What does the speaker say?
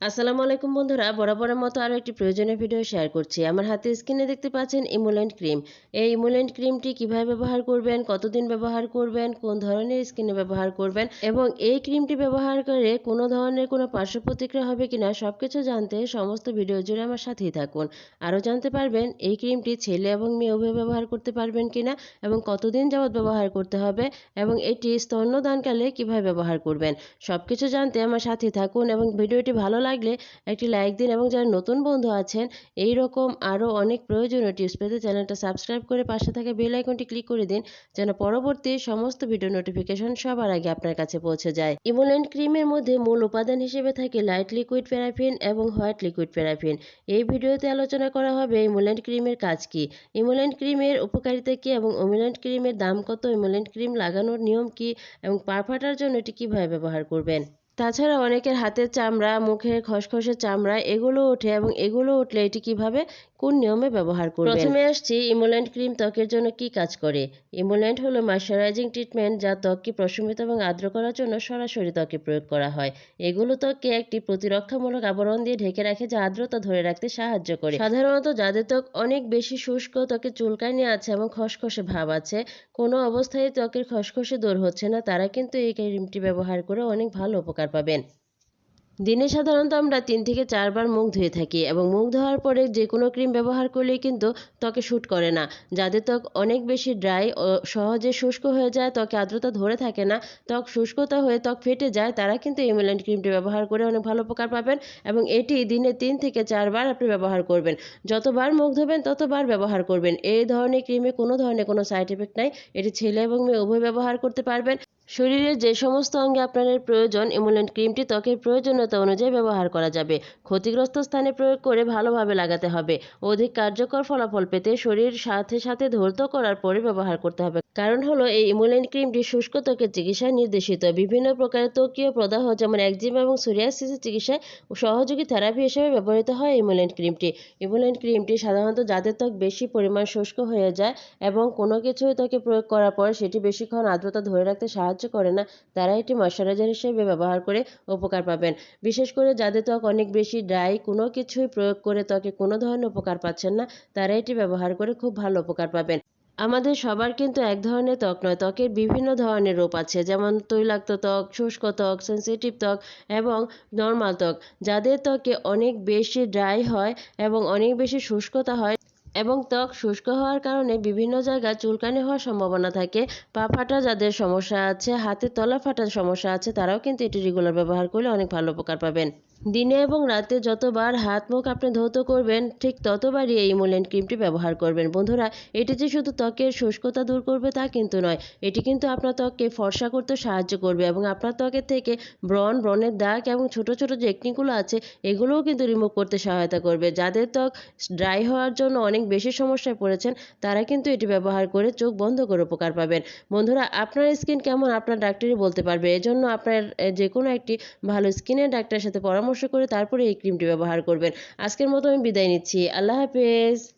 আসসালামু আলাইকুম বন্ধুরা, বরাবরের মতো আরও একটি প্রয়োজনীয় ভিডিও শেয়ার করছি। আমার হাতে স্ক্রিনে দেখতে পাচ্ছেন ইমুলেন্ট ক্রিম। এই ইমুলেন্ট ক্রিমটি কীভাবে ব্যবহার করবেন, কতদিন ব্যবহার করবেন, কোন ধরনের স্কিনে ব্যবহার করবেন এবং এই ক্রিমটি ব্যবহার করে কোনো ধরনের কোনো পার্শ্ব প্রতিক্রিয়া হবে কিনা সব কিছু জানতে সমস্ত ভিডিও জুড়ে আমার সাথেই থাকুন। আরও জানতে পারবেন এই ক্রিমটি ছেলে এবং মেয়ে উভয় ব্যবহার করতে পারবেন কিনা এবং কতদিন যাবৎ ব্যবহার করতে হবে এবং এটি স্তন্যদানকালে কীভাবে ব্যবহার করবেন সব কিছু জানতে আমার সাথেই থাকুন এবং ভিডিওটি ভালো লাগলে একটি লাইক দিন এবং যারা নতুন বন্ধু আছেন এই রকম আরও অনেক প্রয়োজনীয় টিপস পেতে চ্যানেলটা সাবস্ক্রাইব করে পাশে থাকা বেল আইকনটি ক্লিক করে দিন, যেন পরবর্তী সমস্ত ভিডিও নোটিফিকেশন সবার আগে আপনার কাছে পৌঁছে যায়। ইমোল্যান্ড ক্রিমের মধ্যে মূল উপাদান হিসেবে থাকে লাইট লিকুইড প্যারাফিন এবং হোয়াইট লিকুইড প্যারাফিন এই ভিডিওতে আলোচনা করা হবে ইমোলেন্ট ক্রিমের কাজ কি। ইমোল্যান্ড ক্রিমের উপকারিতা কি এবং ইমোলেন্ট ক্রিমের দাম কত? ইমোলেন্ট ক্রিম লাগানোর নিয়ম কি এবং পা ফাটার জন্য এটি কীভাবে ব্যবহার করবেন? তাছাড়া অনেকের হাতের চামড়া, মুখের খসখসে চামড়া, এগুলো ওঠে এবং এগুলো উঠলে এটি কীভাবে, কোন নিয়মে ব্যবহার করবেন? প্রথমে আসছি ইমোল্যান্ড ক্রিম ত্বকের জন্য কি কাজ করে? ইমোল্যান্ট হলো ময়শ্চারাইজিং ট্রিটমেন্ট যা ত্বককে প্রশমিত এবং আর্দ্র করার জন্য সরাসরি ত্বকে প্রয়োগ করা হয়। এগুলো ত্বককে একটি প্রতিরক্ষামূলক আবরণ দিয়ে ঢেকে রাখে যা আর্দ্রতা ধরে রাখতে সাহায্য করে। সাধারণত যাদের ত্বক অনেক বেশি শুষ্ক ত্বকে চুলকানি আছে এবং খসখসে ভাব আছে, কোনো অবস্থায় ত্বকের খসখসে দূর হচ্ছে না, তারা কিন্তু এই ক্রিমটি ব্যবহার করে অনেক ভালো উপকার পাবেন। দিনে সাধারণত আমরা তিন থেকে চারবার মুখ ধুয়ে থাকি এবং মুখ ধোয়ার পরে যে কোনো ক্রিম ব্যবহার করলে কিন্তু ত্বকে শ্যুট করে না। যাদের ত্বক অনেক বেশি ড্রাই ও সহজে শুষ্ক হয়ে যায়, ত্বকে আর্দ্রতা ধরে থাকে না, ত্বক শুষ্কতা হয়ে ত্বক ফেটে যায়, তারা কিন্তু ইমোল্যান্ড ক্রিমটি ব্যবহার করে অনেক ভালো উপকার পাবেন এবং এটি দিনে তিন থেকে চারবার আপনি ব্যবহার করবেন। যতবার মুখ ধোবেন, ততবার ব্যবহার করবেন। এই ধরনের ক্রিমে কোনো ধরনের কোনো সাইড এফেক্ট নাই। এটি ছেলে এবং মেয়ে উভয় ব্যবহার করতে পারবেন। শরীরের যে সমস্ত অঙ্গে আপনার প্রয়োজন, এমুলেন্ট ক্রিমটি ত্বকের প্রয়োজনীয়তা অনুযায়ী ব্যবহার করা যাবে। ক্ষতিগ্রস্ত স্থানে প্রয়োগ করে ভালোভাবে লাগাতে হবে। অধিক কার্যকর ফলাফল পেতে শরীর সাথে সাথে ধৌত করার পরে ব্যবহার করতে হবে। কারণ হলো, এই ইমুলেন্ট ক্রিমটি শুষ্ক ত্বকের চিকিৎসায় নির্দেশিত। বিভিন্ন প্রকারের ত্বকীয় প্রদাহ, যেমন একজিমা এবং সোরিয়াসিসের চিকিৎসায় সহযোগী থেরাপি হিসেবে ব্যবহৃত হয় ইমুলেন্ট ক্রিমটি। ইমুলেন্ট ক্রিমটি সাধারণত যাদের ত্বক বেশি পরিমাণ শুষ্ক হয়ে যায় এবং কোনো কিছুই ত্বকে প্রয়োগ করার পর সেটি বেশিক্ষণ আর্দ্রতা ধরে রাখতে সাহায্য সাহায্য করে না, তারা এটি ময়শ্চারাইজার হিসেবে ব্যবহার করে উপকার পাবেন। বিশেষ করে যাদের ত্বক অনেক বেশি ড্রাই কোনো কিছুই প্রয়োগ করে ত্বকে কোনো ধরনের উপকার পাচ্ছেন না, তারা এটি ব্যবহার করে খুব ভালো উপকার পাবেন। আমাদের সবার কিন্তু এক ধরনের ত্বক নয়, ত্বকের বিভিন্ন ধরনের রূপ আছে, যেমন তৈলাক্ত ত্বক, শুষ্ক ত্বক সেন্সিটিভ ত্বক এবং নর্মাল ত্বক। যাদের ত্বকে অনেক বেশি ড্রাই হয় এবং অনেক বেশি শুষ্কতা হয় এবং ত্বক শুষ্ক হওয়ার কারণে বিভিন্ন জায়গায় চুলকানি হওয়ার সম্ভাবনা থাকে। পা ফাটা যাদের সমস্যা আছে হাতের তলা ফাটার সমস্যা আছে, তারাও কিন্তু এটি রেগুলার ব্যবহার করলে অনেক ভালো উপকার পাবেন। দিনে এবং রাতে যতবার হাত, মুখ আপনি ধৌত করবেন, ঠিক ততবারই এই ইমোলেন্ট ক্রিমটি ব্যবহার করবেন। বন্ধুরা, এটি যে শুধু ত্বকের শুষ্কতা দূর করবে তা কিন্তু নয়, এটি কিন্তু আপনার ত্বককে ফর্সা করতে সাহায্য করবে এবং আপনার ত্বকের থেকে ব্রণ, ব্রণের দাগ এবং ছোট ছোট যে একনিগুলো আছে, এগুলোও কিন্তু রিমুভ করতে সহায়তা করবে। যাদের ত্বক ড্রাই হওয়ার জন্য অনেক বেশি সমস্যায় পড়েছেন, তারা কিন্তু এটি ব্যবহার করে চোখ বন্ধ করে উপকার পাবেন। বন্ধুরা, আপনার স্কিন কেমন? আপনার ডাক্তারই বলতে পারবে। এজন্য আপনার যে কোনো একটি ভালো স্কিনের ডাক্তারের সাথে পরামর্শ করে তারপরে এই ক্রিমটি ব্যবহার করবেন। আজকের মতো আমি বিদায় নিচ্ছি। আল্লাহ হাফেজ।